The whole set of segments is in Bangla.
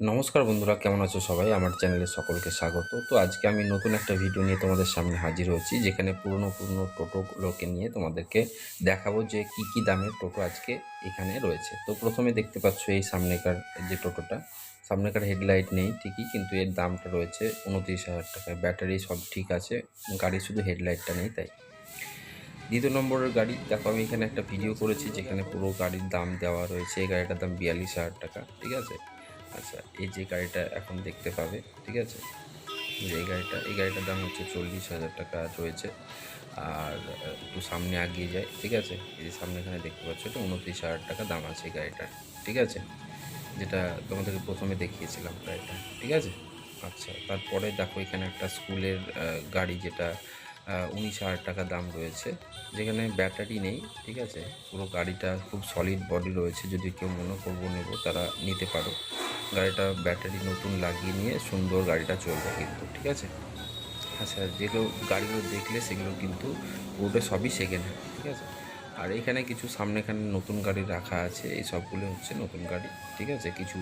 নমস্কার বন্ধুরা, কেমন আছো সবাই? আমার চ্যানেলে সকলকে স্বাগত। তো আজকে আমি নতুন একটা ভিডিও নিয়ে তোমাদের সামনে হাজির হচ্ছি যেখানে পুরনো পুরনো টোটোগুলোকে নিয়ে তোমাদেরকে দেখাবো যে কি কি দামের টোটো আজকে এখানে রয়েছে। তো প্রথমে দেখতে পাচ্ছ এই সামনেকার যে টোটোটা, সামনেকার হেডলাইট নেই ঠিকই, কিন্তু এর দামটা রয়েছে উনত্রিশ হাজার টাকা। ব্যাটারি সব ঠিক আছে গাড়ি শুধু হেডলাইটটা নেই তাই। দ্বিতীয় নম্বরের গাড়ি, দেখো আমি এখানে একটা ভিডিও করেছি, যেখানে পুরো গাড়ির দাম দেওয়া রয়েছে, এই গাড়িটার দাম বিয়াল্লিশ হাজার টাকা, ঠিক আছে? আচ্ছা এই যে গাড়িটা এখন দেখতে পাবে, ঠিক আছে? এই গাড়িটা, এই গাড়িটার দাম হচ্ছে চল্লিশ হাজার টাকা রয়েছে। আর, একটু সামনে আগিয়ে যায়, ঠিক আছে? এই যে সামনে এখানে দেখতে পাচ্ছ, এটা উনত্রিশ হাজার টাকা দাম আছে এই গাড়িটার ঠিক আছে? যেটা তোমাদেরকে প্রথমে দেখিয়েছিলাম গাড়িটা, ঠিক আছে? আচ্ছা তারপরে দেখো এখানে একটা স্কুলের গাড়ি যেটা উনিশ হাজার টাকা দাম রয়েছে, যেখানে ব্যাটারি নেই, ঠিক আছে? পুরো গাড়িটা খুব সলিড বডি রয়েছে, যদি কেউ মনে করব নেব, তারা নিতে পারো। গাড়িটা ব্যাটারি নতুন লাগিয়ে নিয়ে সুন্দর গাড়িটা চলবে কিন্তু, ঠিক আছে? আচ্ছা যেগুলো গাড়িগুলো দেখলে সেগুলো কিন্তু পুরোটা সবই সেকেন্ড হ্যান্ড ঠিক আছে? আর এখানে কিছু সামনে এখানে নতুন গাড়ি রাখা আছে, এই সবগুলো হচ্ছে নতুন গাড়ি, ঠিক আছে? কিছু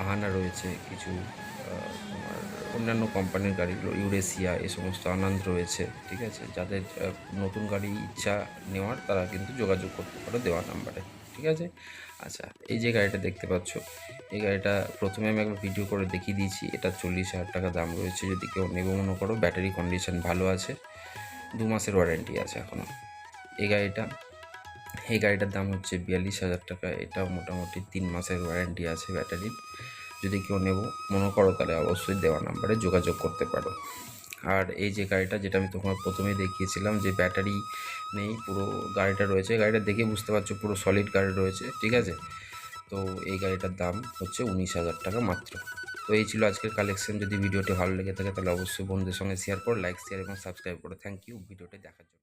আহানা রয়েছে, কিছু অন্যান্য কোম্পানির গাড়িগুলো, ইউরেশিয়া এই সমস্ত আনন্দ রয়েছে, ঠিক আছে? যাদের নতুন গাড়ি ইচ্ছা নেওয়ার তারা কিন্তু যোগাযোগ করতে পারো দেওয়া নাম্বারে। ঠিক আছে? আচ্ছা এই যে গাড়িটা দেখতে পাচ্ছ, এই গাড়িটা প্রথমে আমি একবার ভিডিও করে দেখিয়ে দিয়েছি। এটা চল্লিশ হাজার টাকা দাম রয়েছে। যদি কেউ নেব মনে করো ব্যাটারি কন্ডিশন ভালো আছে, দু মাসের ওয়ারেন্টি আছে এখনও এই গাড়িটা, এই গাড়িটার দাম হচ্ছে বিয়াল্লিশ হাজার টাকা। এটাও মোটামুটি তিন মাসের ওয়ারেন্টি আছে ব্যাটারির যদি কেউ নেব, মনে করো তাহলে অবশ্যই দেওয়া নাম্বারে যোগাযোগ করতে পারো। আর এই যে গাড়িটা যেটা আমি তোমার প্রথমেই দেখিয়েছিলাম যে ব্যাটারি নেই, পুরো গাড়িটা রয়েছে। গাড়িটা দেখে বুঝতে পারছ পুরো সলিড গাড়ি রয়েছে, ঠিক আছে? তো এই গাড়িটার দাম হচ্ছে উনিশ হাজার টাকা মাত্র। তো এই ছিল আজকের কালেকশন যদি ভিডিওটি ভালো লেগে থাকে তাহলে অবশ্যই বন্ধুদের সঙ্গে শেয়ার করো লাইক শেয়ার এবং সাবস্ক্রাইব করো। থ্যাংক ইউ ভিডিওটি দেখার জন্য।